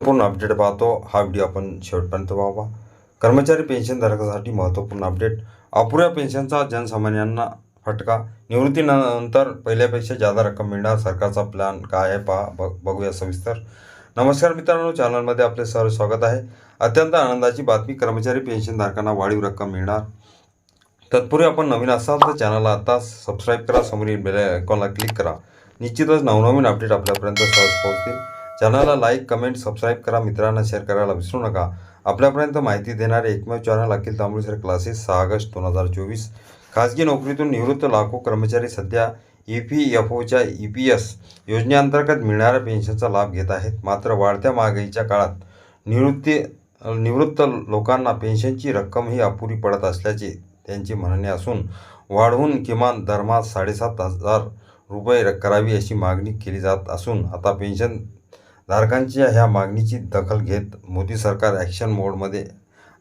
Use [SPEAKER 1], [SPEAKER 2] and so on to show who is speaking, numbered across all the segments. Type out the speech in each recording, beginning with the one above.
[SPEAKER 1] पूर्ण अपडेट पाहतो. हा व्हिडिओ आपण शेवटपर्यंत पाहावा कर्मचारी पेन्शनधारकासाठी महत्त्वपूर्ण अपडेट. अपुऱ्या पेन्शनचा जनसामान्यांना फटका. निवृत्तीनंतर पहिल्यापेक्षा जादा रक्कम मिळणार सरकारचा प्लॅन काय आहे पहा बघ बघूया सविस्तर. नमस्कार मित्रांनो चॅनलमध्ये आपले सर्व स्वागत आहे. अत्यंत आनंदाची बातमी कर्मचारी पेन्शनधारकांना वाढीव रक्कम मिळणार. तत्पूर्वी आपण नवीन असाल तर चॅनलला आता सबस्क्राईब करा समोरील बेल आयकॉनला क्लिक करा. निश्चितच नवनवीन अपडेट आपल्यापर्यंत सहज पोहोचतील. चॅनलला लाईक कमेंट सबस्क्राईब करा मित्रांना शेअर करायला विसरू नका. आपल्यापर्यंत माहिती देणारे एकमेव चॅनल अखिल तांबुळसर क्लासेस सहा ऑगस्ट दोन हजार चोवीस. खाजगी नोकरीतून निवृत्त लाखो कर्मचारी सध्या ई पी एफ ओच्या ई पी एस योजनेअंतर्गत मिळणाऱ्या पेन्शनचा लाभ घेत आहेत. मात्र वाढत्या महागाईच्या काळात निवृत्ती निवृत्त लोकांना पेन्शनची रक्कमही अपुरी पडत असल्याचे त्यांचे म्हणणे असून वाढवून किमान दरमहा साडेसात हजार रुपये करावी अशी मागणी केली जात असून आता पेन्शन धारकांच्या ह्या मागणीची दखल घेत मोदी सरकार ॲक्शन मोडमध्ये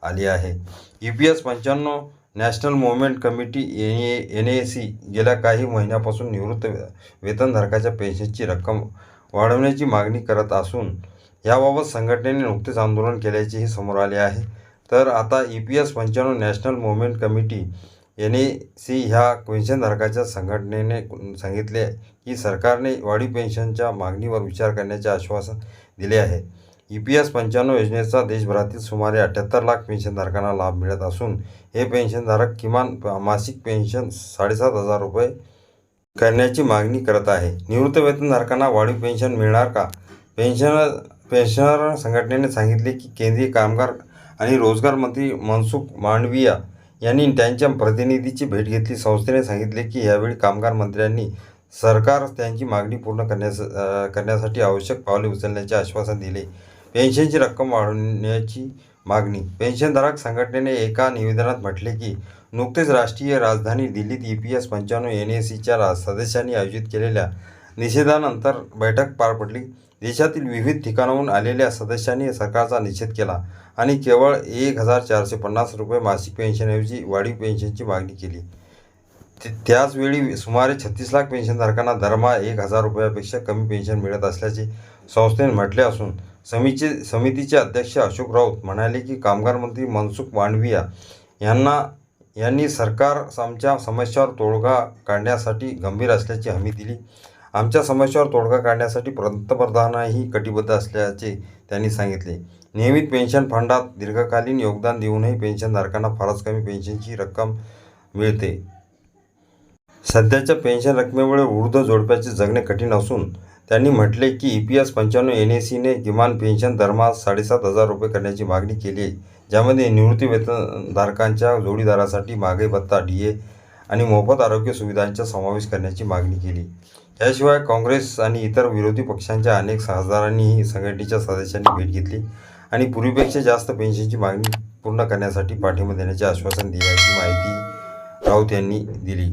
[SPEAKER 1] आली आहे. ई पी एस पंच्याण्णव national movement committee N A N A C गेल्या काही महिन्यापासून निवृत्त वेतनधारकाच्या पेन्शनची रक्कम वाढवण्याची मागणी करत असून याबाबत संघटनेने नुकतेच आंदोलन केल्याचेही समोर आले आहे. तर आता ई पी एस पंच्याण्णव national movement committee N A C ह्या पेन्शनधारकाच्या संघटनेने सांगितले की सरकारने वाढीव पेन्शनच्या मागणीवर विचार करण्याचे आश्वासन दिले आहे. ई पी एस पंच्याण्णव योजनेचा देशभरातील सुमारे अठ्ठ्याहत्तर लाख पेन्शनधारकांना लाभ मिळत असून हे पेन्शनधारक किमान प- मासिक पेन्शन साडेसात हजार रुपये करण्याची मागणी करत आहे. निवृत्त वेतनधारकांना वाढीव पेन्शन मिळणार का? पेन्शन पेन्शनर संघटनेने सांगितले की केंद्रीय कामगार आणि रोजगार मंत्री मनसुख मांडविया यांनी त्यांच्या प्रतिनिधीची भेट घेतली. संस्थेने सांगितले की यावेळी कामगार मंत्र्यांनी सरकार त्यांची मागणी पूर्ण करण्यास करण्यासाठी आवश्यक पावले उचलण्याचे आश्वासन दिले. पेन्शनची रक्कम वाढवण्याची मागणी. पेन्शनधारक संघटनेने एका निवेदनात म्हटले की नुकतेच राष्ट्रीय राजधानी दिल्लीत ई पी एस पंच्याण्णव एन ए सीच्या सदस्यांनी आयोजित केलेल्या निषेधानंतर बैठक पार पडली. देशातील विविध ठिकाणाहून आलेल्या सदस्यांनी सरकारचा निषेध केला आणि केवळ एक हजार चारशे पन्नास रुपये मासिक पेन्शनऐवजी वाढीव पेन्शनची मागणी केली. ते- त्याचवेळी सुमारे छत्तीस लाख पेन्शनधारकांना दरमहा एक हजार रुपयापेक्षा कमी पेन्शन मिळत असल्याचे संस्थेने म्हटले असून समितीचे समितीचे अध्यक्ष अशोक राऊत म्हणाले की कामगार मंत्री मनसुख मांडविया यांना यांनी सरकार आमच्या समस्यावर तोडगा काढण्यासाठी गंभीर असल्याची हमी दिली. आमच्या समस्यावर तोडगा काढण्यासाठी पंतप्रधानही कटिबद्ध असल्याचे त्यांनी सांगितले. नियमित पेन्शन फंडात दीर्घकालीन योगदान देऊनही पेन्शनधारकांना फारच कमी पेन्शनची रक्कम मिळते. सध्याच्या पेन्शन रकमेमुळे वृद्ध जोडप्याचे जगणे कठीण असून त्यांनी म्हटले की ई पी एस पंच्याण्णव एन ए सीने किमान पेन्शन दरमहा साडेसात हजार रुपये करण्याची मागणी केली आहे ज्यामध्ये निवृत्ती वेतनधारकांच्या जोडीदारासाठी मागे भत्ता डी ए आणि मोफत आरोग्य सुविधांचा समावेश करण्याची मागणी केली. याशिवाय काँग्रेस आणि इतर विरोधी पक्षांच्या अनेक खासदारांनीही संघटनेच्या सदस्यांनी भेट घेतली आणि पूर्वीपेक्षा जास्त पेन्शनची मागणी पूर्ण करण्यासाठी पाठिंबा देण्याचे आश्वासन दिल्याची माहिती राऊत यांनी दिली.